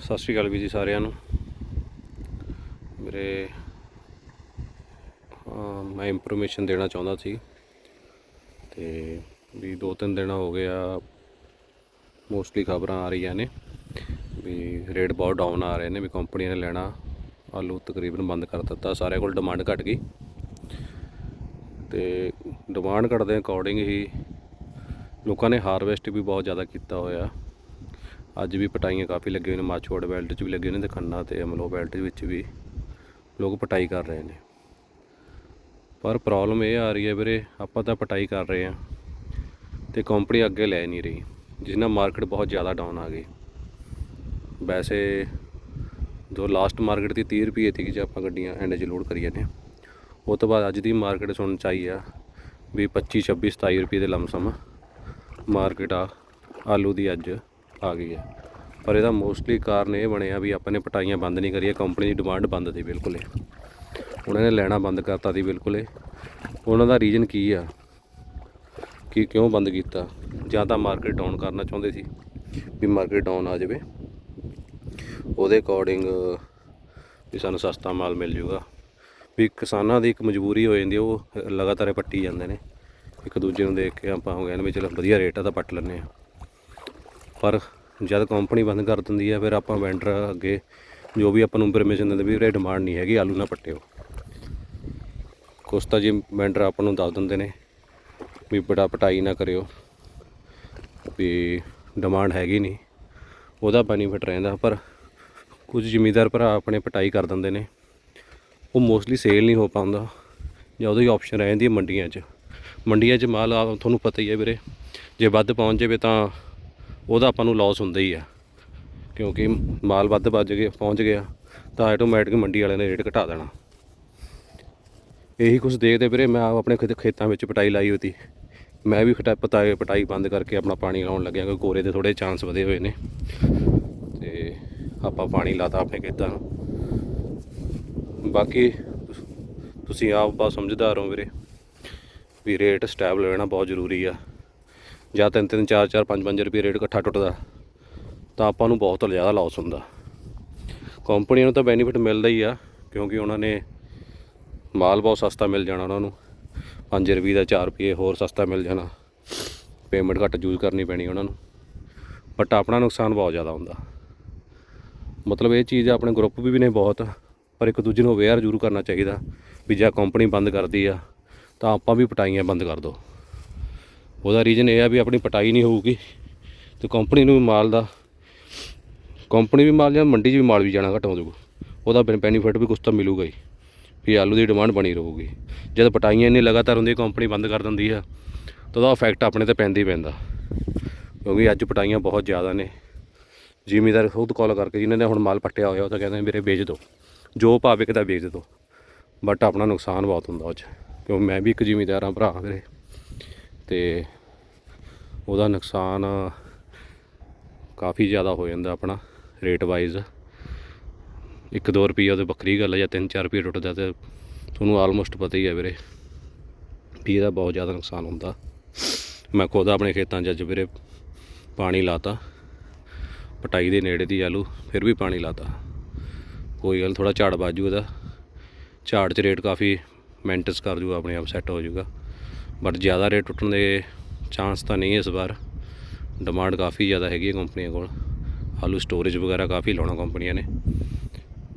ਸਤਿ ਸ਼੍ਰੀ ਅਕਾਲ ਵੀ ਜੀ ਸਾਰਿਆਂ ਨੂੰ। ਮੇਰੇ ਮੈਂ ਇਨਫੋਰਮੇਸ਼ਨ ਦੇਣਾ ਚਾਹੁੰਦਾ ਸੀ ਤੇ ਵੀ ਦੋ ਤਿੰਨ ਦਿਨ ਹੋ ਗਿਆ ਮੋਸਟਲੀ ਖਬਰਾਂ ਆ ਰਹੀਆਂ ਨੇ ਵੀ ਰੇਟ ਬਹੁਤ ਡਾਊਨ ਆ ਰਹੇ ਨੇ, ਵੀ ਕੰਪਨੀਆਂ ਨੇ ਲੈਣਾ ਆਲੂ ਤਕਰੀਬਨ ਬੰਦ ਕਰ ਦਿੱਤਾ, ਸਾਰਿਆਂ ਕੋਲ ਡਿਮਾਂਡ ਘਟ ਗਈ। ਤੇ ਡਿਮਾਂਡ ਘਟਦੇ ਦੇ ਅਕੋਰਡਿੰਗ ਹੀ ਲੋਕਾਂ ਨੇ ਹਾਰਵੈਸਟ ਵੀ ਬਹੁਤ ਜ਼ਿਆਦਾ ਕੀਤਾ ਹੋਇਆ। ਅੱਜ ਵੀ ਪਟਾਈਆਂ ਕਾਫੀ ਲੱਗੇ ਹੋਏ ਨੇ ਮਾਛੋੜ ਬੈਲਟ 'ਚ ਵੀ ਲੱਗੇ ਨੇ ਤੇ ਖੰਨਾ ਤੇ ਅਮਲੋ ਬੈਲਟ ਵਿੱਚ ਵੀ ਲੋਕ ਪਟਾਈ ਕਰ ਰਹੇ ਨੇ। ਪਰ ਪ੍ਰੋਬਲਮ ਇਹ ਆ ਰਹੀ ਹੈ ਵੀਰੇ, ਆਪਾਂ ਤਾਂ ਪਟਾਈ ਕਰ ਰਹੇ ਹਾਂ ਤੇ ਕੰਪਨੀ ਅੱਗੇ ਲੈ ਨਹੀਂ ਰਹੀ ਜਿਸ ਨਾਲ ਮਾਰਕੀਟ ਬਹੁਤ ਜ਼ਿਆਦਾ ਡਾਊਨ ਆ ਗਈ। ਵੈਸੇ ਜੋ ਲਾਸਟ ਮਾਰਕੀਟ ਦੀ 30 ਰੁਪਏ ਸੀ ਜੇ ਆਪਾਂ ਗੱਡੀਆਂ ਐਂਡ 'ਚ ਲੋਡ ਕਰੀਏ ਨੇ ਉਹ ਤੋਂ ਬਾਅਦ ਅੱਜ ਦੀ ਮਾਰਕੀਟ ਸੁਣਨ ਚ ਆਈ ਆ ਵੀ 25 26 27 ਰੁਪਏ ਦੇ ਲਮਸਮ ਮਾਰਕੀਟ ਆ, ਆਲੂ ਦੀ ਅੱਜ। ਆ ਗਈ ਹੈ। ਪਰ ਇਹਦਾ ਮੋਸਟਲੀ ਕਾਰਨ ਇਹ ਬਣਿਆ ਵੀ ਆਪਾਂ ਨੇ ਪਟਾਈਆਂ ਬੰਦ ਨਹੀਂ ਕਰੀਆਂ ਕੰਪਨੀ ਦੀ ਡਿਮਾਂਡ ਬੰਦ ਸੀ ਬਿਲਕੁਲ ਉਹਨਾਂ ਨੇ ਲੈਣਾ ਬੰਦ ਕਰਤਾ ਸੀ ਬਿਲਕੁਲ ਉਹਨਾਂ ਦਾ ਰੀਜ਼ਨ ਕੀ ਆ? ਕਿ ਕਿਉਂ ਬੰਦ ਕੀਤਾ? ਜਾਂ ਤਾਂ ਮਾਰਕੀਟ ਡਾਊਨ ਕਰਨਾ ਚਾਹੁੰਦੇ ਸੀ ਵੀ ਮਾਰਕੀਟ ਡਾਊਨ ਆ ਜਾਵੇ। ਉਹਦੇ ਅਕੋਰਡਿੰਗ ਵੀ ਸਾਨੂੰ ਸਸਤਾ ਮਾਲ ਮਿਲ ਜੂਗਾ ਵੀ ਕਿਸਾਨਾਂ ਦੀ ਇੱਕ ਮਜਬੂਰੀ ਹੋ ਜਾਂਦੀ ਉਹ ਲਗਾਤਾਰ ਇਹ ਪੱਟੀ ਜਾਂਦੇ ਨੇ। ਇੱਕ ਦੂਜੇ ਨੂੰ ਦੇਖ ਕੇ ਆਪਾਂ ਹੋ ਗਏ ਨੇ ਵੀ ਚਲੋ ਵਧੀਆ ਰੇਟ ਆ ਤਾਂ ਪੱਟ ਲੈਂਦੇ ਆ ਪਰ ਜਦ ਕੰਪਨੀ ਬੰਦ ਕਰ ਦਿੰਦੀ ਹੈ, ਫਿਰ ਆਪਾਂ ਵੈਂਡਰ ਅੱਗੇ ਜੋ ਵੀ ਆਪਾਂ ਨੂੰ ਇਨਫੋਰਮੇਸ਼ਨ ਦਿੰਦੇ ਵੀ ਇਹ ਡਿਮਾਂਡ ਨਹੀਂ ਹੈਗੀ, ਆਲੂ ਨਾ ਪੱਟਿਓ। ਕੁਛ ਤਾਂ ਜੇ ਵੈਂਡਰ ਆਪਾਂ ਨੂੰ ਦੱਸ ਦਿੰਦੇ ਨੇ ਵੀ ਬੜਾ ਪਟਾਈ ਨਾ ਕਰਿਓ, ਵੀ ਡਿਮਾਂਡ ਹੈਗੀ ਨਹੀਂ, ਉਹਦਾ ਬੈਨੀਫਿਟ ਰਹਿੰਦਾ, ਪਰ ਕੁਝ ਜ਼ਿਮੀਦਾਰ ਭਰਾ ਆਪਣੇ ਪਟਾਈ ਕਰ ਦਿੰਦੇ ਨੇ, ਉਹ ਮੋਸਟਲੀ ਸੇਲ ਨਹੀਂ ਹੋ ਪਾਉਂਦਾ, ਜਾਂ ਉਹਦੀ ਆਪਸ਼ਨ ਰਹਿ ਜਾਂਦੀ ਹੈ ਮੰਡੀਆਂ 'ਚ। ਮੰਡੀਆਂ 'ਚ ਮਾਲ ਤੁਹਾਨੂੰ ਪਤਾ ਹੀ ਹੈ ਵੀਰੇ, ਜੇ ਵੱਧ ਪਹੁੰਚ ਜਾਵੇ ਤਾਂ ਉਹਦਾ ਆਪਾਂ ਨੂੰ ਲਾਸ ਹੁੰਦਾ ਹੀ ਆ। ਕਿਉਂਕਿ ਮਾਲ ਵੱਧ ਵੱਜ ਗਿਆ ਪਹੁੰਚ ਗਿਆ, ਤਾਂ ਆਟੋਮੈਟਿਕ ਮੰਡੀ ਵਾਲਿਆਂ ਨੇ ਰੇਟ ਘਟਾ ਦੇਣਾ। ਇਹੀ ਕੁਝ ਦੇਖਦੇ ਵੀਰੇ, ਮੈਂ ਆਪਣੇ ਖੇਤ- ਖੇਤਾਂ ਵਿੱਚ ਪਟਾਈ ਲਾਈ ਹੋਈ ਮੈਂ ਵੀ ਖਟਾ ਪਤਾਏ ਪਟਾਈ ਬੰਦ ਕਰਕੇ ਆਪਣਾ ਪਾਣੀ ਲਾਉਣ ਲੱਗਿਆ, ਕਿਉਂਕਿ ਕੋਰੇ ਦੇ ਥੋੜੇ ਚਾਂਸ ਵਧੇ ਹੋਏ ਨੇ। ਤੇ ਆਪਾਂ ਪਾਣੀ ਲਾਤਾ ਆਪਣੇ ਖੇਤਾਂ ਨੂੰ। ਬਾਕੀ ਤੁਸੀਂ ਆਪ ਬਾ ਸਮਝਦਾਰ ਹੋ ਵੀਰੇ, ਵੀ ਰੇਟ ਸਟੈਬਲ ਰਹਿਣਾ ਬਹੁਤ ਜ਼ਰੂਰੀ ਆ। ਜਾਂ ਤਿੰਨ ਤਿੰਨ, ਚਾਰ ਚਾਰ, ਪੰਜ ਪੰਜ ਰੁਪਏ ਰੇਟ ਇਕੱਠਾ ਟੁੱਟਦਾ, ਤਾਂ ਆਪਾਂ ਨੂੰ ਬਹੁਤ ਜ਼ਿਆਦਾ ਲਾਸ ਹੁੰਦਾ। ਕੰਪਨੀਆਂ ਨੂੰ ਤਾਂ ਬੈਨੀਫਿਟ ਮਿਲਦਾ ਹੀ ਆ, ਕਿਉਂਕਿ ਉਹਨਾਂ ਨੇ ਮਾਲ ਬਹੁਤ ਸਸਤਾ ਮਿਲ ਜਾਣਾ ਉਹਨਾਂ ਨੂੰ। 5 ਰੁਪਏ ਦਾ 4 ਰੁਪਏ ਹੋਰ ਸਸਤਾ ਮਿਲ ਜਾਣਾ। ਪੇਮੈਂਟ ਘੱਟ ਯੂਜ਼ ਕਰਨੀ ਪੈਣੀ ਉਹਨਾਂ ਨੂੰ। ਬਟ ਆਪਣਾ ਨੁਕਸਾਨ ਬਹੁਤ ਜ਼ਿਆਦਾ ਹੁੰਦਾ। ਮਤਲਬ ਇਹ ਚੀਜ਼ ਆਪਣੇ ਗਰੁੱਪ ਵੀ ਨੇ ਬਹੁਤ, ਪਰ ਇੱਕ ਦੂਜੇ ਨੂੰ ਅਵੇਅਰ ਜ਼ਰੂਰ ਕਰਨਾ ਚਾਹੀਦਾ ਵੀ ਜੇ ਕੰਪਨੀ ਬੰਦ ਕਰਦੀ ਆ, ਤਾਂ ਆਪਾਂ ਵੀ ਪਟਾਈਆਂ ਬੰਦ ਕਰ ਦਿਓ। ਉਹਦਾ ਰੀਜ਼ਨ ਇਹ ਆ ਵੀ ਆਪਣੀ ਪਟਾਈ ਨਹੀਂ ਹੋਊਗੀ ਤੇ ਕੰਪਨੀ ਨੂੰ ਵੀ ਮਾਲ ਦਾ ਕੰਪਨੀ ਵੀ ਮਾਲ ਜਾਂ ਮੰਡੀ 'ਚ ਵੀ ਮਾਲ ਵੀ ਜਾਣਾ ਘਟ ਹੋ ਜਾਊਗਾ ਉਹਦਾ ਬੈਨੀਫਿਟ ਵੀ ਕੁਛ ਤਾਂ ਮਿਲੂਗਾ ਹੀ, ਵੀ ਆਲੂ ਦੀ ਡਿਮਾਂਡ ਬਣੀ ਰਹੂਗੀ। ਜਦ ਪਟਾਈਆਂ ਇੰਨੀ ਲਗਾਤਾਰ ਹੁੰਦੀ ਕੰਪਨੀ ਬੰਦ ਕਰ ਦਿੰਦੀ ਆ, ਤਾਂ ਉਹਦਾ ਇਫੈਕਟ ਆਪਣੇ ਤੇ ਪੈਂਦਾ ਹੀ ਪੈਂਦਾ। ਕਿਉਂਕਿ ਅੱਜ ਪਟਾਈਆਂ ਬਹੁਤ ਜ਼ਿਆਦਾ ਨੇ। ਜ਼ਿਮੀਦਾਰ ਖੁਦ ਕਾਲ ਕਰਕੇ ਜਿਨ੍ਹਾਂ ਨੇ ਹੁਣ ਮਾਲ ਪੱਟਿਆ ਹੋਇਆ, ਉਹ ਤਾਂ ਕਹਿੰਦੇ ਮੇਰੇ ਵੇਚ ਦਿਓ ਜੋ ਭਾਅ ਵਿਕਦਾ ਵੇਚ ਦਿਓ ਬਟ ਆਪਣਾ ਨੁਕਸਾਨ ਬਹੁਤ ਹੁੰਦਾ ਉਹ 'ਚ। ਕਿਉਂ? ਮੈਂ ਵੀ ਇੱਕ ਜ਼ਿਮੀਦਾਰ ਹਾਂ ਭਰਾ, ਵੀਰੇ। ਤੇ ਉਹਦਾ ਨੁਕਸਾਨ ਕਾਫੀ ਜ਼ਿਆਦਾ ਹੋ ਜਾਂਦਾ ਆਪਣਾ ਰੇਟ ਵਾਈਜ਼ ਇੱਕ ਦੋ ਰੁਪਈਆ ਉਹਦੇ ਵੱਖਰੀ ਗੱਲ ਹੈ ਜਾਂ ਤਿੰਨ ਚਾਰ ਰੁਪਏ ਟੁੱਟਦਾ ਤੇ ਤੁਹਾਨੂੰ ਆਲਮੋਸਟ ਪਤਾ ਹੀ ਹੈ ਵੀਰੇ ਵੀ ਇਹਦਾ ਬਹੁਤ ਜ਼ਿਆਦਾ ਨੁਕਸਾਨ ਹੁੰਦਾ। ਮੈਂ ਖੁਦ ਆਪਣੇ ਖੇਤਾਂ 'ਚ ਅੱਜ ਵੀਰੇ ਪਾਣੀ ਲਾਤਾ, ਪਟਾਈ ਦੇ ਨੇੜੇ ਦੀ ਆਲੂ, ਫਿਰ ਵੀ ਪਾਣੀ ਲਾਤਾ। ਕੋਈ ਗੱਲ ਥੋੜਾ ਝਾੜ ਬਾਜੂ ਇਹਦਾ। ਝਾੜ 'ਚ ਰੇਟ ਕਾਫੀ ਮੈਂਟਸ ਕਰ ਜੂਗਾ, ਆਪਣੇ ਆਪ ਸੈੱਟ ਹੋ ਜੂਗਾ। ਬਟ ਜ਼ਿਆਦਾ ਰੇਟ ਟੁੱਟਣ ਦੇ ਚਾਂਸ ਤਾਂ ਨਹੀਂ ਇਸ ਵਾਰ। ਡਿਮਾਂਡ ਕਾਫੀ ਜ਼ਿਆਦਾ ਹੈਗੀ ਹੈ ਕੰਪਨੀਆਂ ਕੋਲ। ਆਲੂ ਸਟੋਰੇਜ ਵਗੈਰਾ ਕਾਫੀ ਲਾਉਣਾ ਕੰਪਨੀਆਂ ਨੇ।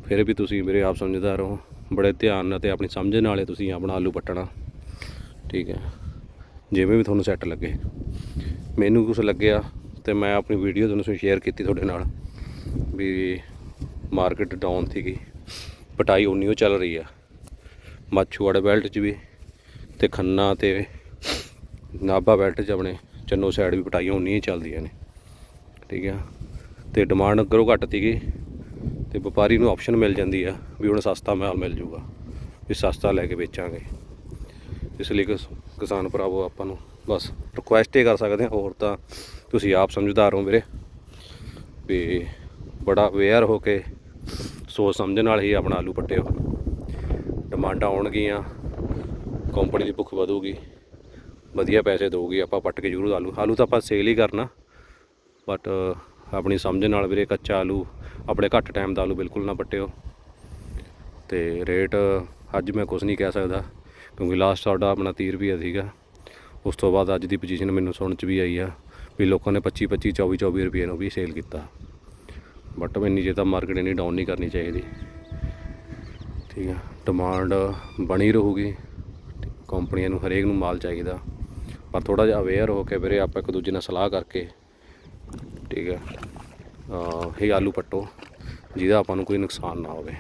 ਫਿਰ ਵੀ ਤੁਸੀਂ ਮੇਰੇ ਆਪ ਸਮਝਦਾਰ ਹੋ ਬੜੇ ਧਿਆਨ ਨਾਲ ਤੇ ਆਪਣੀ ਸਮਝ ਨਾਲੇ ਤੁਸੀਂ ਆਪਣਾ ਆਲੂ ਪੱਟਣਾ ਠੀਕ ਹੈ। ਜਿਵੇਂ ਵੀ ਤੁਹਾਨੂੰ ਸੈੱਟ ਲੱਗੇ। ਮੈਨੂੰ ਕੁਝ ਲੱਗਿਆ ਤੇ ਮੈਂ ਆਪਣੀ ਵੀਡੀਓ ਤੁਹਾਨੂੰ ਸ਼ੇਅਰ ਕੀਤੀ ਤੁਹਾਡੇ ਨਾਲ। ਵੀ ਮਾਰਕੀਟ ਡਾਊਨ ਸੀਗੀ। ਪਟਾਈ ਉਨੀ ਉਹ ਚੱਲ ਰਹੀ ਆ। ਮਾਛੂਵਾੜਾ ਬੈਲਟ 'ਚ ਵੀ ਤੇ ਖੰਨਾ ਤੇ ਨਾਭਾ ਬੈਲਟ 'ਚ ਆਪਣੇ ਚੰਨੋ ਸਾਈਡ ਵੀ ਪਟਾਈਆਂ ਉਨੀਆਂ ਹੀ ਚੱਲਦੀਆਂ ਨੇ। ਠੀਕ ਆ? ਤੇ ਡਿਮਾਂਡ ਅੱਗਰੋਂ ਘੱਟ ਸੀਗੀ ਤੇ ਵਪਾਰੀ ਨੂੰ ਆਪਸ਼ਨ ਮਿਲ ਜਾਂਦੀ ਆ ਵੀ ਹੁਣ ਸਸਤਾ ਮਾਲ ਮਿਲ ਜੂਗਾ, ਵੀ ਸਸਤਾ ਲੈ ਕੇ ਵੇਚਾਂਗੇ। ਇਸ ਲਈ ਕਿਸਾਨ ਭਰਾਵੋ ਆਪਾਂ ਨੂੰ ਬਸ ਰਿਕੁਐਸਟ ਹੀ ਕਰ ਸਕਦੇ ਹਾਂ। ਹੋਰ ਤਾਂ ਤੁਸੀਂ ਆਪ ਸਮਝਦਾਰ ਹੋ ਵੀਰੇ। ਵੀ ਬੜਾ ਅਵੇਅਰ ਹੋ ਕੇ ਸੋਚ ਸਮਝ ਨਾਲ ਹੀ ਆਪਣਾ ਆਲੂ ਪੱਟਿਓ ਡਿਮਾਂਡਾਂ ਆਉਣਗੀਆਂ ਕੰਪਨੀ ਦੀ ਭੁੱਖ ਵਧੂਗੀ। ਵਧੀਆ ਪੈਸੇ ਦਊਗੀ, ਆਪਾਂ ਪੱਟ ਕੇ ਜ਼ਰੂਰ ਆਲੂ। ਆਲੂ ਤਾਂ ਆਪਾਂ ਸੇਲ ਹੀ ਕਰਨਾ। ਬਟ ਆਪਣੀ ਸਮਝ ਨਾਲ ਵੀਰੇ ਕੱਚਾ ਆਲੂ, ਆਪਣੇ ਘੱਟ ਟਾਈਮ ਦਾ ਆਲੂ ਬਿਲਕੁਲ ਨਾ ਪੱਟਿਓ। ਤੇ ਰੇਟ ਅੱਜ ਮੈਂ ਕੁਝ ਨਹੀਂ ਕਹਿ ਸਕਦਾ, ਕਿਉਂਕਿ ਲਾਸਟ ਸਾਡਾ ਆਪਣਾ 30 ਰੁਪਏ ਸੀਗਾ। ਉਸ ਤੋਂ ਬਾਅਦ ਅੱਜ ਦੀ ਪੋਜੀਸ਼ਨ ਮੈਨੂੰ ਸੁਣਨ ਚ ਵੀ ਆਈ ਆ ਵੀ ਲੋਕਾਂ ਨੇ 25 25 24 24 ਰੁਪਏ ਨੂੰ ਵੀ ਸੇਲ ਕੀਤਾ। ਬਟ ਇੰਨੀ ਜੇ ਤਾਂ ਮਾਰਕੀਟ ਇੰਨੀ ਡਾਊਨ ਨਹੀਂ ਕਰਨੀ ਚਾਹੀਦੀ। ਠੀਕ ਆ? ਡਿਮਾਂਡ ਬਣੀ ਰਹੂਗੀ। ਕੰਪਨੀਆਂ ਨੂੰ ਹਰੇਕ ਨੂੰ ਮਾਲ ਚਾਹੀਦਾ। ਪਰ ਥੋੜਾ ਜਿਹਾ ਅਵੇਅਰ ਹੋ ਕੇ ਵੀਰੇ ਆਪਾਂ ਇੱਕ ਦੂਜੇ ਨਾਲ ਸਲਾਹ ਕਰਕੇ, ਠੀਕ ਹੈ ਇਹ ਆਲੂ ਪੱਟੋ, ਜਿਹਦਾ ਆਪਾਂ ਨੂੰ ਕੋਈ ਨੁਕਸਾਨ ਨਾ ਹੋਵੇ।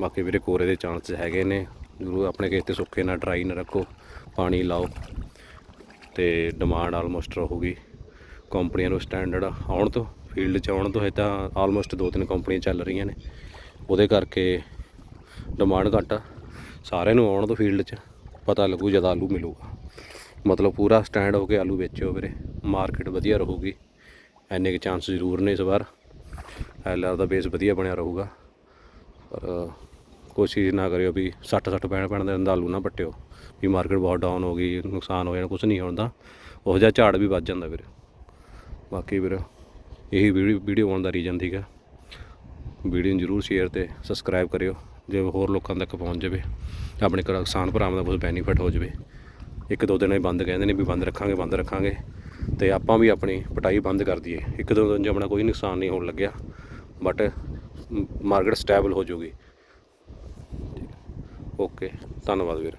ਬਾਕੀ ਵੀਰੇ ਕੋਰੇ ਦੇ ਚਾਂਸ ਹੈਗੇ ਨੇ, ਜ਼ਰੂਰ ਆਪਣੇ ਖੇਤ ਤੇ ਸੁੱਕੇ ਨਾ ਡਰਾਈ ਨਾ ਰੱਖੋ, ਪਾਣੀ ਲਾਓ, ਤੇ ਡਿਮਾਂਡ ਆਲਮੋਸਟ ਰਹੂਗੀ। ਕੰਪਨੀਆਂ ਨੂੰ ਸਟੈਂਡਰਡ ਆਉਣ ਤੋਂ ਫੀਲਡ 'ਚ ਆਉਣ ਤੋਂ ਹੈ ਤਾਂ ਆਲਮੋਸਟ ਦੋ ਤਿੰਨ ਕੰਪਨੀਆਂ ਚੱਲ ਰਹੀਆਂ ਨੇ। ਉਹਦੇ ਕਰਕੇ ਡਿਮਾਂਡ ਘੱਟ ਆ, ਸਾਰਿਆਂ ਨੂੰ ਆਉਣ ਤੋਂ ਫੀਲਡ 'ਚ ਪਤਾ ਲੱਗੂ ਜਦ ਆਲੂ ਮਿਲੂਗਾ। ਮਤਲਬ ਪੂਰਾ ਸਟੈਂਡ ਹੋ ਕੇ ਆਲੂ ਵੇਚਿਓ ਵੀਰੇ। ਮਾਰਕੀਟ ਵਧੀਆ ਰਹੂਗੀ। ਐਨੇ ਕੁ ਚਾਂਸ ਜ਼ਰੂਰ ਨੇ ਇਸ ਵਾਰ। ਐਲਆਰ ਦਾ ਬੇਸ ਵਧੀਆ ਬਣਿਆ ਰਹੂਗਾ। ਪਰ ਕੋਸ਼ਿਸ਼ ਨਾ ਕਰਿਓ ਵੀ 60 60 ਪੈਣ ਪੈਣ ਦੇ ਆਲੂ ਨਾ ਪੱਟਿਓ। ਵੀ ਮਾਰਕੀਟ ਬਹੁਤ ਡਾਊਨ ਹੋ ਗਈ, ਨੁਕਸਾਨ ਹੋ ਜਾਣਾ ਕੁਝ ਨਹੀਂ ਹੁੰਦਾ ਉਹ ਜਿਹਾ ਝਾੜ ਵੀ ਵੱਜ ਜਾਂਦਾ ਵੀਰੇ। ਬਾਕੀ ਵੀਰੇ, ਇਹੀ ਵੀਡੀਓ ਵੀਡੀਓ ਆਉਣ ਦਾ ਰੀਜਨ ਸੀਗਾ। ਵੀਡੀਓ ਨੂੰ ਜਰੂਰ ਸ਼ੇਅਰ ਤੇ ਸਬਸਕ੍ਰਾਈਬ ਕਰਿਓ। ਜੇ ਹੋਰ ਲੋਕਾਂ ਤੱਕ ਪਹੁੰਚ ਜਾਵੇ, ਆਪਣੇ ਕੋਲ ਕਿਸਾਨ ਭਰਾਵਾਂ ਦਾ ਕੁਝ ਬੈਨੀਫਿਟ ਹੋ ਜਾਵੇ। ਇੱਕ ਦੋ ਦਿਨ ਇਹ ਬੰਦ ਕਹਿੰਦੇ ਨੇ ਵੀ ਬੰਦ ਰੱਖਾਂਗੇ ਬੰਦ ਰੱਖਾਂਗੇ। ਤੇ ਆਪਾਂ ਵੀ ਆਪਣੀ ਪਟਾਈ ਬੰਦ ਕਰ ਦਈਏ। ਇੱਕ ਦੋ ਦਿਨ 'ਚ ਆਪਣਾ ਕੋਈ ਨੁਕਸਾਨ ਨਹੀਂ ਹੋਣ ਲੱਗਿਆ ਬਟ ਮਾਰਕੀਟ ਸਟੇਬਲ ਹੋ ਜਾਊਗੀ। ਓਕੇ ਧੰਨਵਾਦ ਵੀਰ।